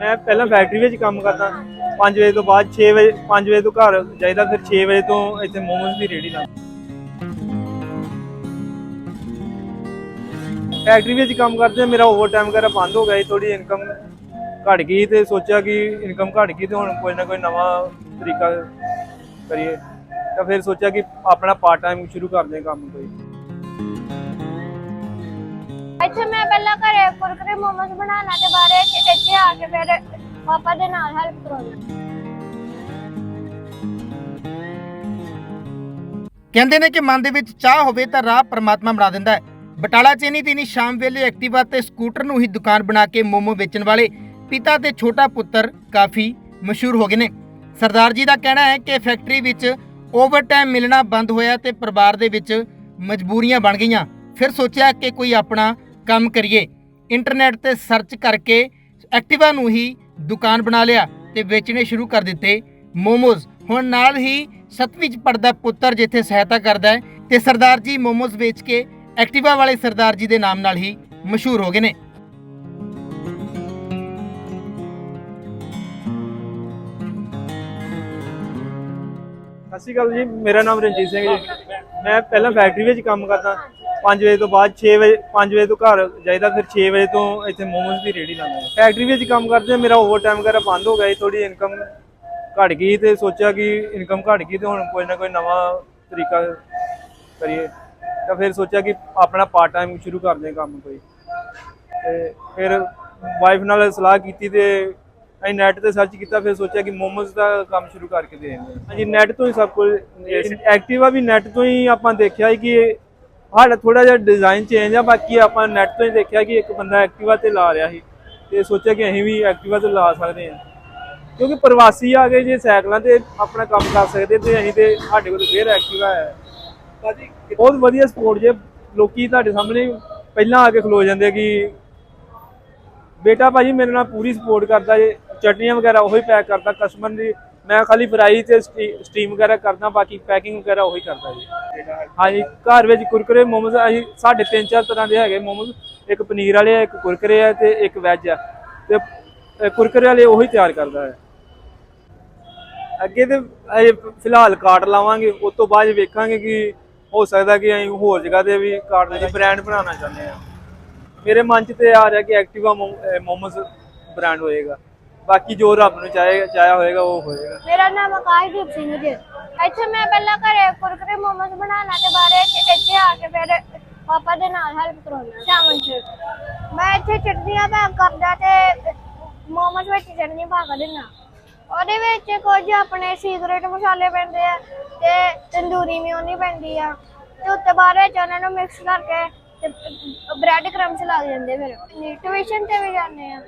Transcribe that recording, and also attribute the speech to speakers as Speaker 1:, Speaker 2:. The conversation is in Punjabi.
Speaker 1: ਮੈਂ ਪਹਿਲਾਂ ਫੈਕਟਰੀ ਵਿੱਚ ਕੰਮ ਕਰਦਾ 5 ਵਜੇ ਤੋਂ ਬਾਅਦ 6 ਵਜੇ 5 ਵਜੇ ਤੋਂ ਘਰ ਜਾਈਦਾ, ਫਿਰ 6 ਵਜੇ ਤੋਂ ਇੱਥੇ ਮੋਮੋਸ ਦੀ ਰੇਹੜੀ ਲਾ ਫੈਕਟਰੀ ਵਿੱਚ ਕੰਮ ਕਰਦੇ, ਮੇਰਾ ਓਵਰਟਾਈਮ ਵਗੈਰਾ ਬੰਦ ਹੋ ਗਿਆ ਸੀ ਥੋੜੀ ਇਨਕਮ ਘਟ ਗਈ ਤੇ ਸੋਚਿਆ ਕਿ ਇਨਕਮ ਘਟ ਗਈ ਤੇ ਹੁਣ ਕੋਈ ਨਾ ਕੋਈ ਨਵਾਂ ਤਰੀਕਾ ਕਰੀਏ। ਤਾਂ ਫਿਰ ਸੋਚਿਆ ਕਿ ਆਪਣਾ ਪਾਰਟ ਟਾਈਮ ਸ਼ੁਰੂ ਕਰਦੇ ਹਾਂ ਕੰਮ ਕੋਈ।
Speaker 2: ਇੱਥੇ ਮੈਂ ਪਹਿਲਾਂ ਘਰੇ ਕੁਰਕਰੇ ਮੋਮੋਸ ਬਣਾਉਣਾ ਤੇ ਬਾਰੇ ਇੱਥੇ ਆ ਕੇ ਫਿਰ ਪਾਪਾ ਦੇ ਨਾਲ ਹੈਲਪ ਕਰਾਉਣਾ।
Speaker 3: ਕਹਿੰਦੇ ਨੇ ਕਿ ਮਨ ਦੇ ਵਿੱਚ ਚਾਹ ਹੋਵੇ ਤਾਂ ਰਾਹ ਪਰਮਾਤਮਾ ਬਣਾ ਦਿੰਦਾ ਹੈ। ਬਟਾਲਾ ਚੇਨੀ ਤੀਨੀ ਸ਼ਾਮ ਵੇਲੇ ਐਕਟਿਵਾ ਤੇ ਸਕੂਟਰ ਨੂੰ ਹੀ ਦੁਕਾਨ ਬਣਾ ਕੇ ਮੋਮੋ ਵੇਚਣ ਵਾਲੇ ਪਿਤਾ ਤੇ ਛੋਟਾ ਪੁੱਤਰ ਕਾਫੀ ਮਸ਼ਹੂਰ ਹੋ ਗਏ ਨੇ। ਸਰਦਾਰ ਜੀ ਦਾ ਕਹਿਣਾ ਹੈ ਕਿ ਫੈਕਟਰੀ ਵਿੱਚ ਓਵਰਟਾਈਮ ਮਿਲਣਾ ਬੰਦ ਹੋਇਆ ਤੇ ਪਰਿਵਾਰ ਦੇ ਵਿੱਚ ਮਜਬੂਰੀਆਂ ਬਣ ਗਈਆਂ। ਫਿਰ ਸੋਚਿਆ ਕਿ ਕੋਈ ਆਪਣਾ ਕੰਮ ਕਰੀਏ। ਇੰਟਰਨੈਟ ਤੇ ਸਰਚ ਕਰਕੇ ਐਕਟਿਵਾ ਨੂੰ ਹੀ ਦੁਕਾਨ ਬਣਾ ਲਿਆ ਤੇ ਵੇਚਣੇ ਸ਼ੁਰੂ ਕਰ ਦਿੱਤੇ। ਮੋਮੋਜ਼, ਹੁਣ ਨਾਲ ਹੀ ਸੱਤਵੀਂ ਚ ਪੜਦਾ ਪੁੱਤਰ ਜਿੱਥੇ ਸਹਾਇਤਾ ਕਰਦਾ ਹੈ ਤੇ ਸਰਦਾਰ ਜੀ ਮੋਮੋਜ਼ ਵੇਚ ਕੇ ਐਕਟਿਵਾ ਵਾਲੇ ਸਰਦਾਰ ਜੀ ਦੇ ਨਾਮ ਨਾਲ ਹੀ ਮਸ਼ਹੂਰ ਹੋ ਗਏ ਨੇ।
Speaker 1: ਸਤਿ ਸ਼੍ਰੀ ਅਕਾਲ ਜੀ, ਮੇਰਾ ਨਾਮ ਰਣਜੀਤ ਸਿੰਘ ਜੀ। ਮੈਂ ਪਹਿਲਾਂ ਫੈਕਟਰੀ ਵਿੱਚ ਕੰਮ ਕਰਦਾ। 5 ਵਜੇ ਤੋਂ ਬਾਅਦ 6 ਵਜੇ 5 ਵਜੇ ਤੋਂ ਘਰ ਜਾਈਦਾ ਫਿਰ 6 ਵਜੇ ਤੋਂ ਇੱਥੇ ਮੋਮੋਸ ਦੀ ਰੇਹੜੀ ਲਾਉਂਦਾ ਫੈਕਟਰੀ ਵਿੱਚ ਕੰਮ ਕਰਦੇ ਮੇਰਾ ਓਵਰਟਾਈਮ ਵਗੈਰਾ ਬੰਦ ਹੋ ਗਿਆ ਥੋੜੀ ਇਨਕਮ ਘਟ ਗਈ ਤੇ ਸੋਚਿਆ ਕਿ ਇਨਕਮ ਘਟ ਗਈ ਤੇ ਹੁਣ ਕੋਈ ਨਾ ਕੋਈ ਨਵਾਂ ਤਰੀਕਾ ਕਰੀਏ। ਤਾਂ ਫਿਰ ਸੋਚਿਆ ਕਿ ਆਪਣਾ ਪਾਰਟ ਟਾਈਮ ਸ਼ੁਰੂ ਕਰਦੇ ਹਾਂ ਕੰਮ ਕੋਈ। ਤੇ ਫਿਰ ਵਾਈਫ ਨਾਲ ਸਲਾਹ ਕੀਤੀ ਤੇ ਅਸੀਂ ਨੈਟ ਤੇ ਸਰਚ ਕੀਤਾ ਫਿਰ ਸੋਚਿਆ ਕਿ ਮੋਮੋਸ ਦਾ ਕੰਮ ਸ਼ੁਰੂ ਕਰਕੇ ਦੇ ਦਿੰਦੇ ਹਾਂ। ਨੈਟ ਤੋਂ ਹੀ ਸਭ ਕੁਝ ਐਕਟਿਵਾ ਵੀ ਨੈਟ ਤੋਂ ਹੀ ਆਪਾਂ ਦੇਖਿਆ ਕਿ ਸਾਡਾ ਥੋੜਾ ਜਿਹਾ ਡਿਜ਼ਾਈਨ ਚੇਂਜ ਆ ਬਾਕੀ ਆਪਾਂ ਨੈਟ ਤੋਂ ਹੀ ਦੇਖਿਆ ਕਿ ਇੱਕ ਬੰਦਾ ਐਕਟਿਵਾ ਤੇ ਲਾ ਰਿਹਾ ਸੀ ਤੇ ਸੋਚਿਆ ਕਿ ਅਸੀਂ ਵੀ ਐਕਟਿਵਾ ਤੇ ਲਾ ਸਕਦੇ ਹਾਂ। ਕਿਉਂਕਿ ਪ੍ਰਵਾਸੀ ਆ ਗਏ ਜੇ ਸਾਈਕਲਾਂ ਤੇ ਆਪਣਾ ਕੰਮ ਕਰ ਸਕਦੇ ਤੇ ਅਸੀਂ ਤੇ ਸਾਡੇ ਕੋਲ ਫੇਰ ਐਕਟਿਵਾ ਹੈ। ਭਾਜੀ ਬਹੁਤ ਵਧੀਆ ਸਪੋਰਟ ਜੇ ਲੋਕੀ ਤੁਹਾਡੇ ਸਾਹਮਣੇ ਪਹਿਲਾਂ ਆ ਕੇ ਖਲੋ ਜਾਂਦੇ ਕਿ ਬੇਟਾ ਭਾਜੀ ਮੇਰੇ ਨਾਲ ਪੂਰੀ ਸਪੋਰਟ ਕਰਦਾ ਜੇ ਚਟਨੀਆਂ ਵਗੈਰਾ ਉਹੀ ਪੈਕ ਕਰਦਾ ਕਸਟਮਰ ਦੀ ਮੈਂ ਖਾਲੀ ਫਰਾਈ ਤੇ ਸਟੀਮ ਵਗੈਰਾ ਕਰਦਾ, ਬਾਕੀ ਪੈਕਿੰਗ ਵਗੈਰਾ ਉਹੀ ਕਰਦਾ ਜੀ। ਹਾਂਜੀ, ਘਰ ਵਿੱਚ ਕੁਰਕਰੇ, ਮੋਮੋਸ, ਅਸੀਂ ਸਾਡੇ ਤਿੰਨ ਚਾਰ ਤਰ੍ਹਾਂ ਦੇ ਹੈਗੇ ਮੋਮੋਸ। ਇੱਕ ਪਨੀਰ ਵਾਲੇ ਆ, ਇੱਕ ਕੁਰਕਰੇ ਆ ਤੇ ਇੱਕ ਵੈਜ ਆ। ਤੇ ਕੁਰਕਰੇ ਵਾਲੇ ਉਹੀ ਤਿਆਰ ਕਰਦਾ ਹੈ। ਅੱਗੇ ਤੇ ਅਜੇ ਫਿਲਹਾਲ ਕਾਰਡ ਲਾਵਾਂਗੇ, ਉਸ ਤੋਂ ਬਾਅਦ ਵੇਖਾਂਗੇ ਕਿ ਹੋ ਸਕਦਾ ਕਿ ਅਸੀਂ ਹੋਰ ਜਗ੍ਹਾ ਤੇ ਵੀ ਕਾਰਡ ਦੇ ਬ੍ਰਾਂਡ ਬਣਾਉਣਾ ਚਾਹੁੰਦੇ ਆ ਮੇਰੇ ਮਨ 'ਚ ਤੇ ਆ ਰਿਹਾ ਕਿ ਐਕਟਿਵਾ ਮੋਮੋਸ ਬ੍ਰਾਂਡ ਹੋਏਗਾ। ਬਾਕੀ ਜੋ ਰੱਬ ਨੂੰ ਚਾਹੇਗਾ ਚਾਹਿਆ ਹੋਏਗਾ, ਉਹ ਹੋਏਗਾ।
Speaker 2: ਮੇਰਾ ਨਾਮ ਆਕਾਸ਼ਦੀਪ ਸਿੰਘ ਜੀ। ਇੱਥੇ ਮੈਂ ਪਹਿਲਾਂ ਘਰੇ ਕੁਰਕਰੇ ਮੋਮੋਸ ਬਣਾਉਣਾ ਤੇ ਬਾਰੇ ਇੱਥੇ ਆ ਕੇ ਫਿਰ ਪਾਪਾ ਦੇ ਨਾਲ ਹੈਲਪ ਕਰਾਉਣਾ ਸ਼ਾਮਨ ਚ ਮੈਂ ਇੱਥੇ ਚਟਨੀਆਂ ਪੈਕ ਕਰਦਾ ਤੇ ਮੋਮੋਸ ਵਿੱਚ ਚਟਨੀ ਪਾ ਦਿੰਦਾ ਉਹਦੇ ਵਿੱਚ ਕੁਝ ਆਪਣੇ ਸੀਕ੍ਰੇਟ ਮਸਾਲੇ ਪੈਂਦੇ ਆ ਤੇ ਤੰਦੂਰੀ ਮਿਓਨੀ ਪੈਂਦੀ ਆ। ਤੇ ਉੱਤੇ ਬਾਅਦ ਵਿੱਚ ਉਹਨਾਂ ਨੂੰ ਮਿਕਸ ਕਰਕੇ ਤੇ ਬ੍ਰੈਡ ਕ੍ਰੰਚ ਲੱਗ ਜਾਂਦੇ ਫਿਰ। ਟਿਊਸ਼ਨ ਤੇ ਵੀ ਜਾਂਦੇ ਆ।